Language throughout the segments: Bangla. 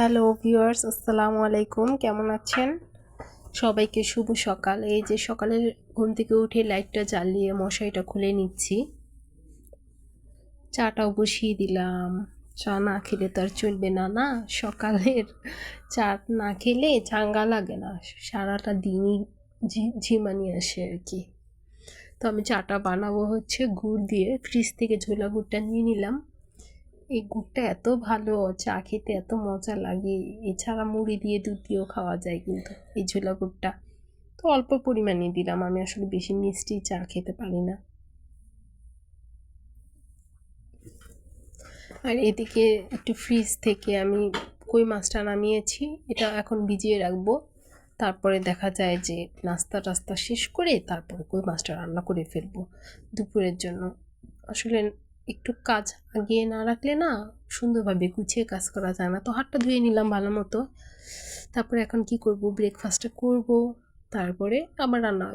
হ্যালো ভিউয়ার্স, আসসালামু আলাইকুম। কেমন আছেন? সবাইকে শুভ সকাল। এই যে সকালের ঘুম থেকে উঠে লাইটটা জ্বালিয়ে মশারিটা খুলে নিচ্ছি। চাটাও বসিয়ে দিলাম। চা না খেলে তো আর চলবে না না? সকালের চা না খেলে চাঙ্গা লাগে না। সারাটা দিনই ঝিমানি আসে আর কি। তো আমি চাটা বানাবো হচ্ছে, গুড় দিয়ে। ফ্রিজ থেকে ঝোলা গুড়টা নিয়ে নিলাম। এই গুড়টা এত ভালো, চা খেতে এত মজা লাগে। এছাড়া মুড়ি দিয়ে দুধ দিয়েও খাওয়া যায় কিন্তু এই ঝোলা গুড়টা। তো অল্প পরিমাণে দিলাম, আমি আসলে বেশি মিষ্টি চা খেতে পারি না। আর এদিকে একটু ফ্রিজ থেকে আমি কই মাছটা নামিয়েছি, এটা এখন ভিজিয়ে রাখব। তারপরে দেখা যায় যে নাস্তা টাস্তা শেষ করে তারপরে কই মাছটা রান্না করে ফেলব দুপুরের জন্য। আসলে একটু কাজ আগিয়ে না রাখলে না সুন্দরভাবে গুছিয়ে কাজ করা যায় না। তো হাতটা ধুয়ে নিলাম ভালো মতো। তারপরে এখন কি করব? ব্রেকফাস্টটা করব। তারপরে আবার রান্না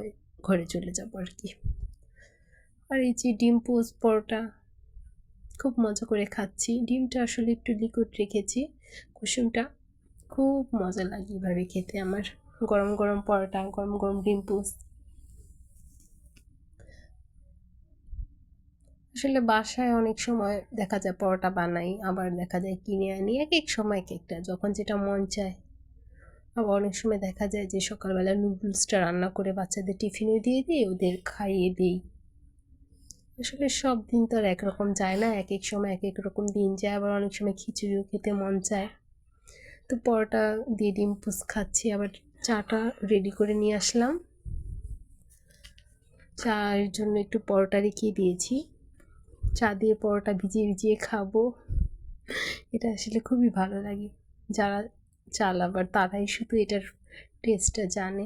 ঘরে চলে যাব আর কি। আর এই যে ডিম পোস্ট পরোটা, খুব মজা করে খাচ্ছি। ডিমটা আসলে একটু লিকুইড রেখেছি। কুসুমটা খুব মজা লাগে এভাবে খেতে আমার। গরম গরম পরোটা, গরম গরম ডিম পোস্ট আসলে বাসায় অনেক সময় দেখা যায় পরোটা বানাই, আবার দেখা যায় কিনে আনি এক এক সময় এক একটা যখন যেটা মন চায়। আবার অনেক সময় দেখা যায় যে সকালবেলা নুডলসটা রান্না করে বাচ্চাদের টিফিনে দিয়ে দিই, ওদের খাইয়ে দিই। আসলে সব দিন তো আর একরকম যায় না এক এক সময় এক এক রকম দিন যায়, আবার অনেক সময় খিচুড়িও খেতে মন চায়। তো পরোটা দিয়ে ডিম পুষ খাচ্ছি, আবার চাটা রেডি করে নিয়ে আসলাম। চায়ের জন্য একটু পরোটা রেখে দিয়েছি। চা দিয়ে পরোটা ভিজিয়ে ভিজিয়ে খাব। এটা আসলে খুবই ভালো লাগে। যারা চাল আবার তারাই শুধু এটার টেস্টটা জানে।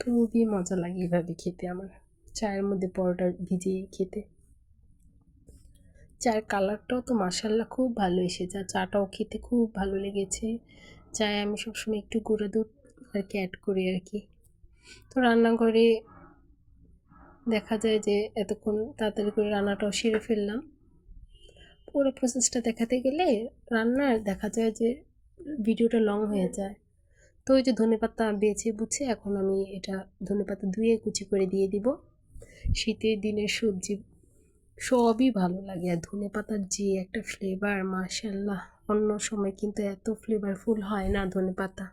খুবই মজা লাগে এভাবে খেতে আমার, চায়ের মধ্যে পরোটা ভিজিয়ে খেতে। চায়ের কালারটাও তো মাসাল্লাহ খুব ভালো এসেছে চাটাও খেতে খুব ভালো লেগেছে। চায়ে আমি সবসময় একটু গুঁড়ো দুধ আর কি অ্যাড করি আর কি। তো রান্নাঘরে দেখা যায় যে এতক্ষণ তাড়াতাড়ি করে রান্নাটাও সেরে ফেললাম। পুরো প্রসেসটা দেখাতে গেলে রান্নার দেখা যায় যে ভিডিওটা লং হয়ে যায়। তো ওই যে ধনে পাতা বেছে বুঝে এখন আমি এটা ধনে পাতা ধুয়ে কুচি করে দিয়ে দিব। শীতের দিনের সবজি সবই ভালো লাগে। আর ধনে পাতার যে একটা ফ্লেভার মাশাল্লাহ অন্য সময় কিন্তু এত ফ্লেভারফুল হয় না ধনে পাতা।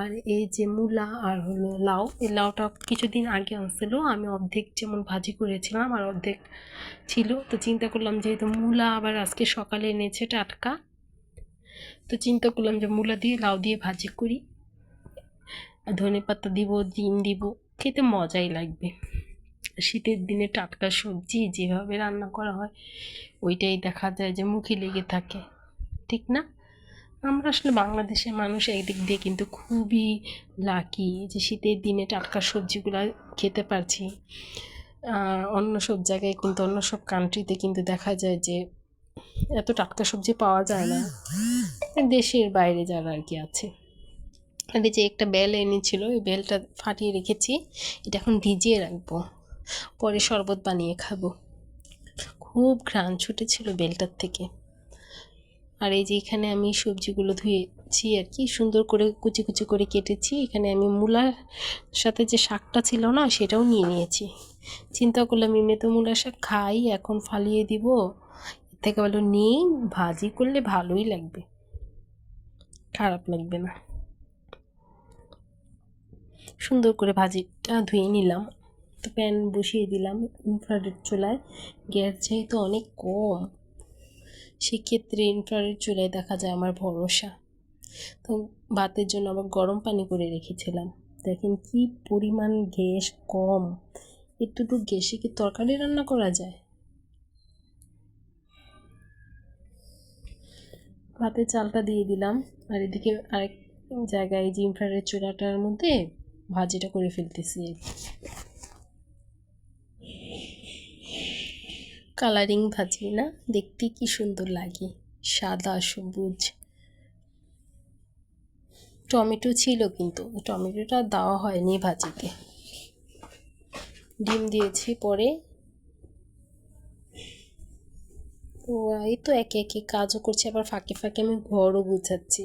আর এই যে মূলা আর হলো লাউ, এই লাউটা কিছুদিন আগে আনছিল। আমি অর্ধেক যেমন ভাজি করেছিলাম আর অর্ধেক ছিল। তো চিন্তা করলাম যেহেতু মূলা আবার আজকে সকালে এনেছে টাটকা, তো চিন্তা করলাম যে মূলা দিয়ে, লাউ দিয়ে ভাজি করি। ধনে পাতা দিব, ডিম দিব, খেতে মজাই লাগবে। শীতের দিনে টাটকা সবজি যেভাবে রান্না করা হয়, ওইটাই দেখা যায় যে মুখে লেগে থাকে, ঠিক না? আমরা আসলে বাংলাদেশের মানুষ একদিক দিয়ে কিন্তু খুবই লাকি যে শীতের দিনে টাটকা সবজিগুলো খেতে পারছি। অন্য সব জায়গায় কিন্তু, অন্য সব কান্ট্রিতে কিন্তু দেখা যায় যে এত টাটকা সবজি পাওয়া যায় না। দেশের বাইরে যারা আর কি আছে। আর যে একটা বেল এনেছিল, ওই বেলটা ফাটিয়ে রেখেছি। এটা এখন ভিজিয়ে রাখব। পরে শরবত বানিয়ে খাব। খুব ঘ্রাণ ছুটেছিল বেলটার থেকে। আর এই যে এখানে আমি সবজিগুলো ধুয়েছি আর কি, সুন্দর করে কুচি কুচি করে কেটেছি। এখানে আমি মূলার সাথে যে শাকটা ছিল না, সেটাও নিয়ে নিয়েছি। চিন্তা করলাম, এমনি তো মূলার শাক খাই, এখন ফালিয়ে দিব। এর থেকে বলো নেই, ভাজি করলে ভালোই লাগবে। খারাপ লাগবে না। সুন্দর করে ভাজিটা ধুয়ে নিলাম। তো প্যান বসিয়ে দিলাম ইনফ্রারেড চুলায়। গ্যাস যেহেতু অনেক কম সেক্ষেত্রে ইনফ্রারেড চুলায় দেখা যায় আমার ভরসা। তো ভাতের জন্য আবার গরম পানি করে রেখেছিলাম। দেখেন কি পরিমাণ গ্যাস কম। একটুটু গ্যাসে কি তরকারি রান্না করা যায়? ভাতের চালটা দিয়ে দিলাম। আর এদিকে আরেক জায়গায় যে ইনফ্রারেড চুলাটার মধ্যে ভাজিটা করে ফেলতেছি। কালারিং ভাজি না, দেখতে কি সুন্দর লাগে। সাদা, সবুজ। টমেটো ছিল কিন্তু, টমেটোটা দেওয়া হয়নি ভাজিতে। ডিম দিয়েছি পরে। এই তো একে একে কাজও করছি, আবার ফাঁকে ফাঁকে আমি ঘরও গুছাচ্ছি।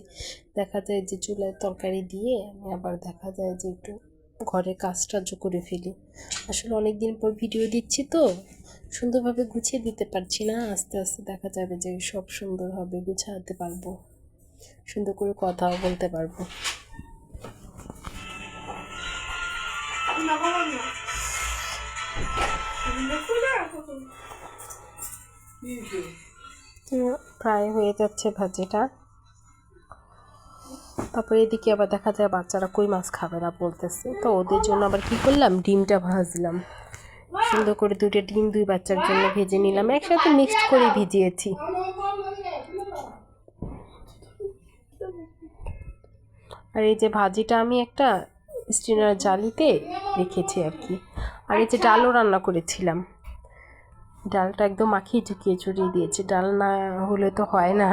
দেখা যায় যে চুলায় তরকারি দিয়ে, আমি আবার দেখা যায় যে একটু ঘরের কাজ টাজও করে ফেলি। আসলে অনেক দিন পর ভিডিও দিচ্ছি তো সুন্দরভাবে গুছিয়ে দিতে পারছি না। আস্তে আস্তে দেখা যাবে যে সব সুন্দরভাবে গুছাতে পারব। সুন্দর করে কথাও বলতে পারব। প্রায় হয়ে যাচ্ছে ভাজিটা। তারপরে এদিকে আবার দেখা যায় বাচ্চারা কই মাছ খাবে না বলতেছে। তো ওদের জন্য আবার কি করলাম? ডিমটা ভাজলাম। সুন্দর করে দুটো ডিম দুই বাচ্চার জন্য ভেজে নিলাম। একসাথে মিক্সড করে ভিজিয়েছি। আর এই যে ভাজিটা আমি একটা স্টিনার জালিতে রেখেছি আর কি। আর এই যে ডালও রান্না করেছিলাম। ডালটা একদম মাখিয়ে ঝুঁকিয়ে চড়িয়ে দিয়েছি। ডাল না হলে তো হয় না।